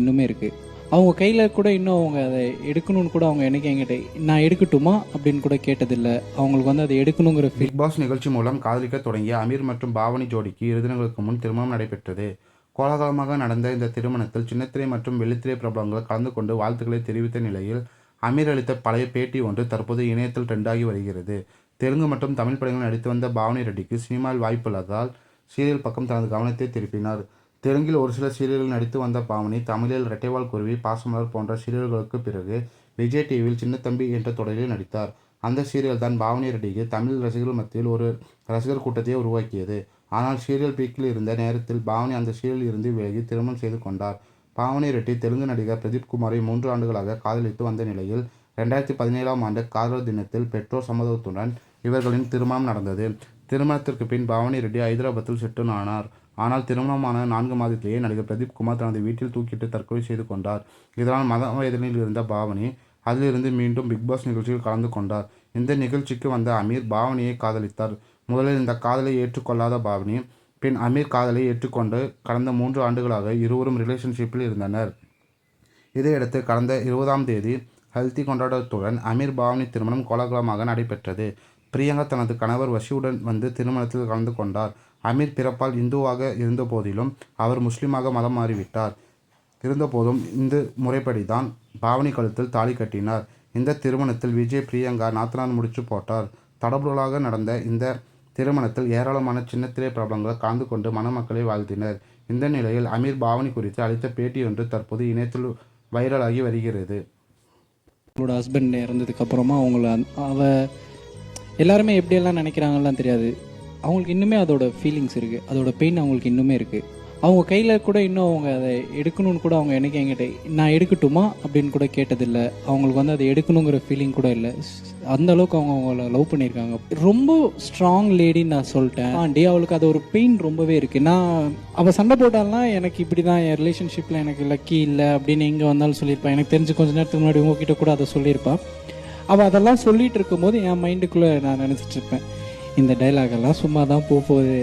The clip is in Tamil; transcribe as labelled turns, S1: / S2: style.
S1: இன்னுமே இருக்குது அவங்க கையில் கூட இன்னும் அவங்க அதை எடுக்கணும்னு கூட அவங்க எனக்கு என்கிட்ட நான் எடுக்கட்டுமா? அப்படின்னு கூட கேட்டதில்லை. அவங்களுக்கு வந்து அதை எடுக்கணுங்கிற
S2: பிக் பாஸ் நிகழ்ச்சி மூலம் காதலிக்க தொடங்கிய அமீர் மற்றும் பாவனி ஜோடிக்கு இரு தினங்களுக்கு முன் திருமணம் நடைபெற்றது. கோலாகலமாக நடந்த இந்த திருமணத்தில் சின்னத்திரை மற்றும் வெள்ளித்திரை பிரபலங்கள் கலந்து கொண்டு வாழ்த்துக்களை தெரிவித்த நிலையில் அமீர் அளித்த பழைய பேட்டி ஒன்று தற்போது இணையத்தில் ட்ரெண்டாகி வருகிறது. தெலுங்கு மற்றும் தமிழ் படங்களில் நடித்து வந்த பாவனி ரெட்டிக்கு சினிமாவில் வாய்ப்புள்ளதால் சீரியல் பக்கம் தனது கவனத்தை திருப்பினார். தெலுங்கில் ஒரு சில சீரியல்களில் நடித்து வந்த பாவனி தமிழில் ரெட்டைவால் குருவி பாசமலர் போன்ற சீரியல்களுக்கு பிறகு விஜய் டிவியில் சின்னத்தம்பி என்ற தொடரில் நடித்தார். அந்த சீரியல் தான் பாவனி ரெட்டிக்கு தமிழ் ரசிகர்கள் மத்தியில் ஒரு ரசிகர் கூட்டத்தையே உருவாக்கியது. ஆனால் சீரியல் பீக்கில் இருந்த நேரத்தில் பாவனி அந்த சீரியலில் இருந்து விலகி திருமணம் செய்து கொண்டார். பாவனி ரெட்டி தெலுங்கு நடிகர் பிரதீப் குமாரை மூன்று ஆண்டுகளாக காதலித்து வந்த நிலையில் ரெண்டாயிரத்தி பதினேழாம் ஆண்டு காதலர் தினத்தில் பெற்றோர் சம்மதத்துடன் இவர்களின் திருமணம் நடந்தது. திருமணத்திற்கு பின் பாவனி ரெட்டி ஹைதராபாத்தில் செட்டில் ஆனார். ஆனால் திருமணமான நான்கு மாதத்திலேயே நடிகர் பிரதீப் குமார் தனது வீட்டில் தூக்கிட்டு தற்கொலை செய்து கொண்டார். இதனால் மத வயதனில் இருந்த பாவனி அதிலிருந்து மீண்டும் பிக் பாஸ் நிகழ்ச்சியில் கலந்து கொண்டார். இந்த நிகழ்ச்சிக்கு வந்த அமீர் பாவனியை காதலித்தார். முதலில் இந்த காதலை ஏற்றுக்கொள்ளாத பாவனி பின் அமீர் காதலை ஏற்றுக்கொண்டு கடந்த மூன்று ஆண்டுகளாக இருவரும் ரிலேஷன்ஷிப்பில் இருந்தனர். இதையடுத்து கடந்த இருபதாம் தேதி ஹல்தி கொண்டாட்டத்துடன் அமீர் பாவனி திருமணம் கோலாகலமாக நடைபெற்றது. பிரியங்கா தனது கணவர் வஷியுடன் வந்து திருமணத்தில் கலந்து கொண்டார். அமீர் பிறப்பால் இந்துவாக இருந்த போதிலும் அவர் முஸ்லீமாக மதம் மாறிவிட்டார். இருந்தபோதும் இந்து முறைப்படி தான் பாவனி கழுத்தில் தாலி கட்டினார். இந்த திருமணத்தில் விஜய் பிரியங்கா நாத்தனார் முடிச்சு போட்டார். தடபுடலாக நடந்த இந்த திருமணத்தில் ஏராளமான சின்னத்திரை பிரபலங்கள் கலந்து கொண்டு மணமக்களை வாழ்த்தினர். இந்த நிலையில் அமீர் பாவனி குறித்து அளித்த பேட்டி ஒன்று தற்போது இணையத்தில் வைரலாகி வருகிறது.
S1: அவங்களோட ஹஸ்பண்ட் இறந்ததுக்கு அப்புறமா அவங்கள அவ எல்லாருமே எப்படியெல்லாம் நினைக்கிறாங்கலாம் தெரியாது. அவங்களுக்கு இன்னுமே அதோட ஃபீலிங்ஸ் இருக்குது அதோட பெயின் அவங்களுக்கு இன்னுமே இருக்குது அவங்க கையில் கூட இன்னும் அவங்க அதை எடுக்கணும்னு கூட அவங்க எனக்கு என்கிட்ட நான் எடுக்கட்டுமா? அப்படின்னு கூட கேட்டதில்லை. அவங்களுக்கு வந்து அதை எடுக்கணுங்கிற ஃபீலிங் கூட இல்லை. அந்த அளவுக்கு அவங்க அவங்கள லவ் பண்ணியிருக்காங்க. ரொம்ப ஸ்ட்ராங் லேடின்னு நான் சொல்லிட்டேன். ஆண்டி அவளுக்கு அது ஒரு பெயின் ரொம்பவே இருக்குது நான் அவள் சண்டை போட்டாலாம் எனக்கு இப்படி தான் என் ரிலேஷன்ஷிப்பில் எனக்கு லக்கி இல்லை அப்படின்னு எங்கே வந்தாலும் சொல்லியிருப்பேன் எனக்கு தெரிஞ்சு கொஞ்ச நேரத்துக்கு முன்னாடி உங்ககிட்ட கூட அதை சொல்லியிருப்பான் அவள் அதெல்லாம் சொல்லிட்டு இருக்கும்போது என் மைண்டுக்குள்ளே நான் நினச்சிட்டு இருப்பேன். இந்த டைலாக் எல்லாம் சும்மா தான் போக போகுது.